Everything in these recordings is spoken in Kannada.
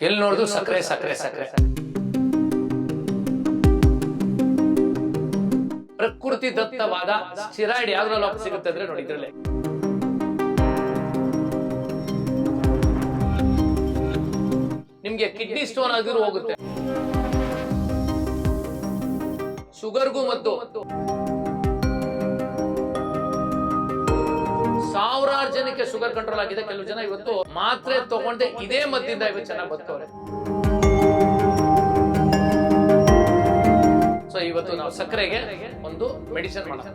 ಎಲ್ಲಿ ನೋಡಿದ್ರು ಸಕ್ಕರೆ ಸಕ್ಕರೆ ಸಕ್ಕರೆ ಪ್ರಕೃತಿ ದತ್ತವಾದ ಸ್ಟಿರಾಯ್ಡ್ ಯಾವ್ದ್ರಲ್ಲಿ ಸಿಗುತ್ತೆ ಅಂದ್ರೆ ನೋಡಿ ಇದ್ರಲ್ಲೇ. ನಿಮ್ಗೆ ಕಿಡ್ನಿ ಸ್ಟೋನ್ ಆಗಿರು ಹೋಗುತ್ತೆ. ಶುಗರ್ಗೂ ಮದ್ದು ಸಾವಿರಾರು ಶುಗರ್ ಕಂಟ್ರೋಲ್ ಆಗಿದೆ. ಕೆಲವು ಜನ ಇವತ್ತು ಮಾತ್ರೆ ತಗೊಂಡೆ ಇದೇ ಮದ್ದಿಂದ ಇವತ್ತು ಚೆನ್ನಾಗಿ ಬದುಕವ್ರೆ. ಸೊ ಇವತ್ತು ನಾವು ಸಕ್ಕರೆಗೆ ಒಂದು ಮೆಡಿಸಿನ್ ಮಾಡೋಣ.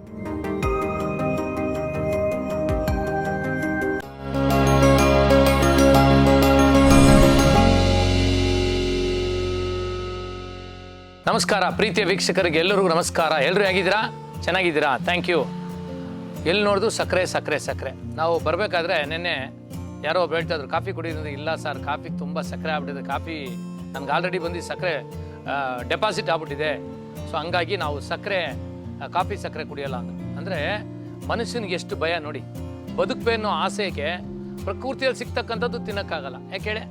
ನಮಸ್ಕಾರ. ಪ್ರೀತಿಯ ವೀಕ್ಷಕರಿಗೆ ಎಲ್ಲರಿಗೂ ನಮಸ್ಕಾರ. ಎಲ್ಲರೂ ಹೇಗಿದ್ದೀರಾ? ಚೆನ್ನಾಗಿದ್ದೀರಾ? ಥ್ಯಾಂಕ್ ಯು ಎಲ್ಲಿ ನೋಡಿದ್ರು ಸಕ್ಕರೆ ಸಕ್ಕರೆ ಸಕ್ಕರೆ. ನಾವು ಬರಬೇಕಾದ್ರೆ ನಿನ್ನೆ ಯಾರೋ ಒಬ್ರು ಇದ್ರು, ಕಾಫಿ ಕುಡಿಯೋದ್ರಿಂದ ಇಲ್ಲ ಸರ್ ಕಾಫಿಗೆ ತುಂಬ ಸಕ್ಕರೆ ಆಗ್ಬಿಟ್ಟಿದೆ, ಕಾಫಿ ನನಗೆ ಆಲ್ರೆಡಿ ಬಂದು ಸಕ್ಕರೆ ಡೆಪಾಸಿಟ್ ಆಗ್ಬಿಟ್ಟಿದೆ. ಸೊ ಹಂಗಾಗಿ ನಾವು ಸಕ್ಕರೆ ಕಾಫಿ ಸಕ್ಕರೆ ಕುಡಿಯೋಲ್ಲ ಅಂತ. ಅಂದರೆ ಮನುಷ್ಯನಿಗೆ ಎಷ್ಟು ಭಯ ನೋಡಿ. ಬದುಕಬೇಕು ಅನ್ನೋ ಆಸೆಗೆ ಪ್ರಕೃತಿಯಲ್ಲಿ ಸಿಗ್ತಕ್ಕಂಥದ್ದು ತಿನ್ನೋಕ್ಕಾಗಲ್ಲ. ಹೇಳಿ?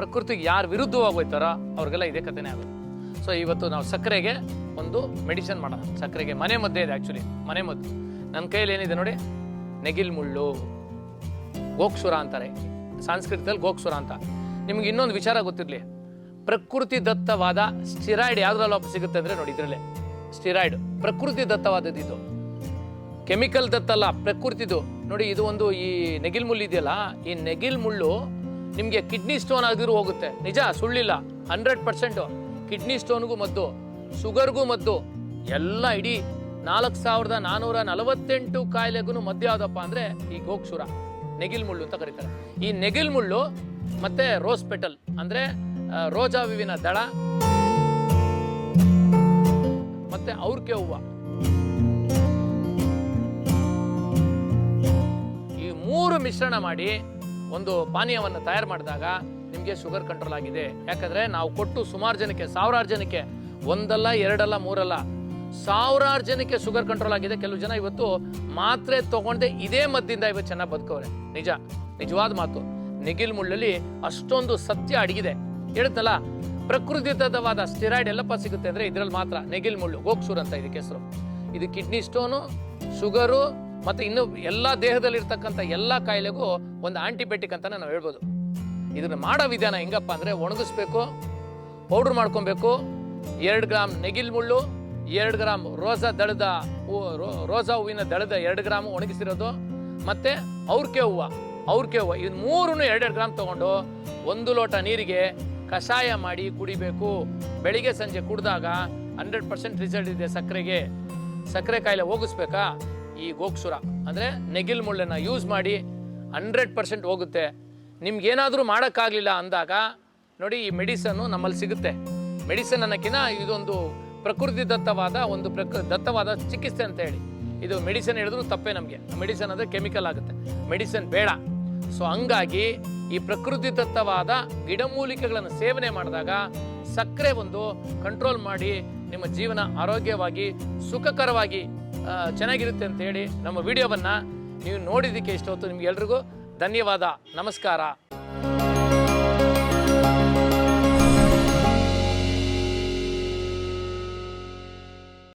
ಪ್ರಕೃತಿಗೆ ಯಾರು ವಿರುದ್ಧವಾಗಿ ಅವ್ರಿಗೆಲ್ಲ ಇದೇ ಕಥೆನೇ ಆಗುತ್ತೆ. ಸೊ ಇವತ್ತು ನಾವು ಸಕ್ಕರೆಗೆ ಒಂದು ಮೆಡಿಸನ್ ಮಾಡೋಣ. ಸಕ್ಕರೆಗೆ ಮನೆ ಮದ್ದೇ ಇದೆ ಆ್ಯಕ್ಚುಲಿ ಮನೆ ಮದ್ದು. ನನ್ನ ಕೈಯಲ್ಲಿ ಏನಿದೆ ನೋಡಿ? ನೆಗಿಲ್ ಮುಳ್ಳು. ಗೋಕ್ಷುರ ಅಂತಾರೆ. ಸಂಸ್ಕೃತದಲ್ಲಿ ಗೋಕ್ಷುರ ಅಂತ. ನಿಮ್ಗೆ ಇನ್ನೊಂದು ವಿಚಾರ ಗೊತ್ತಿರಲಿ. ಪ್ರಕೃತಿ ದತ್ತವಾದ ಸ್ಟಿರಾಯ್ಡ್ ಯಾವ್ದ್ರಲ್ಲಿ ಸಿಗುತ್ತೆ ಅಂದರೆ ನೋಡಿ ಇದರಲ್ಲೇ. ಸ್ಟಿರಾಯ್ಡ್. ಪ್ರಕೃತಿ ದತ್ತವಾದದ್ದು ಇದು. ಕೆಮಿಕಲ್ ದತ್ತಲ್ಲ, ಪ್ರಕೃತಿದು. ನೋಡಿ ಇದು ಒಂದು ಈ ನೆಗಿಲ್ ಮುಳ್ಳು ಇದೆಯಲ್ಲ, ಈ ನೆಗಿಲ್ ಮುಳ್ಳು ನಿಮಗೆ ಕಿಡ್ನಿ ಸ್ಟೋನ್ ಆಗಿದ್ರು ಹೋಗುತ್ತೆ. ನಿಜ, ಸುಳ್ಳಿಲ್ಲ. Hundred percent. ಕಿಡ್ನಿ ಸ್ಟೋನ್ಗೂ ಮದ್ದು, ಶುಗರ್ಗೂ ಮದ್ದು. ಎಲ್ಲ ಇಡೀ ನಾಲ್ಕು ಸಾವಿರದ ನಾನ್ನೂರ ನಲವತ್ತೆಂಟು ಕಾಯಿಲೆಗೂ ಮದ್ದು ಯಾವುದಪ್ಪ ಅಂದರೆ ಈ ಗೋಕ್ಷುರ, ನೆಗಿಲ್ ಮುಳ್ಳು ಅಂತ ಕರೀತಾರೆ. ಈ ನೆಗಿಲ್ ಮುಳ್ಳು ಮತ್ತೆ ರೋಸ್ ಪೆಟಲ್ ಅಂದರೆ ರೋಜಾ ಹೂವಿನ ದಳ ಮತ್ತೆ ಅವ್ರಿಗೆ ಹೂವು. ಈ ಮೂರು ಮಿಶ್ರಣ ಮಾಡಿ ಒಂದು ಪಾನೀಯವನ್ನು ತಯಾರು ಮಾಡಿದಾಗ ನಿಮಗೆ ಶುಗರ್ ಕಂಟ್ರೋಲ್ ಆಗಿದೆ. ಯಾಕಂದರೆ ನಾವು ಕೊಟ್ಟು ಸುಮಾರು ಜನಕ್ಕೆ, ಸಾವಿರಾರು ಜನಕ್ಕೆ ಒಂದಲ್ಲ, ಎರಡಲ್ಲ, ಮೂರಲ್ಲ ಸಾವಿರಾರು ಜನಕ್ಕೆ ಶುಗರ್ ಕಂಟ್ರೋಲ್ ಆಗಿದೆ. ಕೆಲವು ಜನ ಇವತ್ತು ಮಾತ್ರೆ ತಗೊಂಡೆ ಇದೇ ಮದ್ದಿಂದ ಇವತ್ತು ಚೆನ್ನಾಗಿ ಬದುಕವ್ರೆ. ನಿಜ, ನಿಜವಾದ ಮಾತು. ನಿಗಿಲ್ ಮುಳ್ಳಲ್ಲಿ ಅಷ್ಟೊಂದು ಸತ್ಯ ಅಡಗಿದೆ. ಹೇಳುತ್ತಲ್ಲ ಪ್ರಕೃತಿದವಾದ ಸ್ಟಿರಾಯ್ಡ್ ಎಲ್ಲಪ್ಪ ಸಿಗುತ್ತೆ ಅಂದ್ರೆ ಇದ್ರಲ್ಲಿ ಮಾತ್ರ. ನೆಗಿಲ್ ಮುಳ್ಳು ಗೋಕ್ಷೂರ್ ಅಂತ ಇದಕ್ಕೆ ಹೆಸರು. ಇದು ಕಿಡ್ನಿ ಸ್ಟೋನು ಶುಗರು ಮತ್ತೆ ಇನ್ನು ಎಲ್ಲ ದೇಹದಲ್ಲಿ ಇರ್ತಕ್ಕಂಥ ಎಲ್ಲ ಕಾಯಿಲೆಗೂ ಒಂದು ಆಂಟಿಬಯೋಟಿಕ್ ಅಂತಾನೆ ನಾವು ಹೇಳ್ಬೋದು. ಇದನ್ನ ಮಾಡೋ ವಿಧಾನ ಹೆಂಗಪ್ಪ ಅಂದ್ರೆ ಒಣಗಿಸ್ಬೇಕು ಪೌಡ್ರ್ ಮಾಡ್ಕೊಬೇಕು. ಎರಡು ಗ್ರಾಮ್ ನೆಗಿಲ್ ಮುಳ್ಳು ಎರಡು ಗ್ರಾಮ್ ರೋಸಾ ದಳದ ರೋಸಾ ಹೂವಿನ ದಳದ ಎರಡು ಗ್ರಾಮ್ ಒಣಗಿಸಿರೋದು, ಮತ್ತೆ ಅವ್ರಕೆ ಹೂವು ಅವ್ರಕೆ ಹೂವು. ಇದು ಮೂರನ್ನು ಎರಡೆರಡು ಗ್ರಾಮ್ ತಗೊಂಡು ಒಂದು ಲೋಟ ನೀರಿಗೆ ಕಷಾಯ ಮಾಡಿ ಕುಡಿಬೇಕು. ಬೆಳಿಗ್ಗೆ ಸಂಜೆ ಕುಡಿದಾಗ ಹಂಡ್ರೆಡ್ ಪರ್ಸೆಂಟ್ ರಿಸಲ್ಟ್ ಇದೆ ಸಕ್ಕರೆಗೆ. ಸಕ್ಕರೆ ಕಾಯಿಲೆ ಹೋಗಿಸ್ಬೇಕಾ? ಈ ಗೋಕ್ಷುರ ಅಂದರೆ ನೆಗಿಲ್ ಮುಳ್ಳೆನ ಯೂಸ್ ಮಾಡಿ ಹಂಡ್ರೆಡ್ ಪರ್ಸೆಂಟ್ ಹೋಗುತ್ತೆ. ನಿಮ್ಗೇನಾದರೂ ಮಾಡೋಕ್ಕಾಗಲಿಲ್ಲ ಅಂದಾಗ ನೋಡಿ ಈ ಮೆಡಿಸನ್ನು ನಮ್ಮಲ್ಲಿ ಸಿಗುತ್ತೆ. ಮೆಡಿಸನ್ ಅನ್ನೋಕ್ಕಿಂತ ಇದೊಂದು ಪ್ರಕೃತಿ ದತ್ತವಾದ ಒಂದು ಪ್ರಕೃ, ದತ್ತವಾದ ಚಿಕಿತ್ಸೆ ಅಂತ ಹೇಳಿ. ಇದು ಮೆಡಿಸಿನ್ ಹೇಳಿದ್ರು ತಪ್ಪೇ ನಮಗೆ. ಮೆಡಿಸನ್ ಅಂದರೆ ಕೆಮಿಕಲ್ ಆಗುತ್ತೆ. ಮೆಡಿಸಿನ್ ಬೇಡ. ಸೊ ಹಂಗಾಗಿ ಈ ಪ್ರಕೃತಿ ದತ್ತವಾದ ಗಿಡಮೂಲಿಕೆಗಳನ್ನು ಸೇವನೆ ಮಾಡಿದಾಗ ಸಕ್ಕರೆ ಒಂದು ಕಂಟ್ರೋಲ್ ಮಾಡಿ ನಿಮ್ಮ ಜೀವನ ಆರೋಗ್ಯವಾಗಿ, ಸುಖಕರವಾಗಿ ಚೆನ್ನಾಗಿರುತ್ತೆ ಅಂತ ಹೇಳಿ ನಮ್ಮ ವಿಡಿಯೋವನ್ನು ನೀವು ನೋಡಿದ್ದಕ್ಕೆ ಇಷ್ಟೊತ್ತು ನಿಮ್ಗೆ ಎಲ್ರಿಗೂ ಧನ್ಯವಾದ. ನಮಸ್ಕಾರ.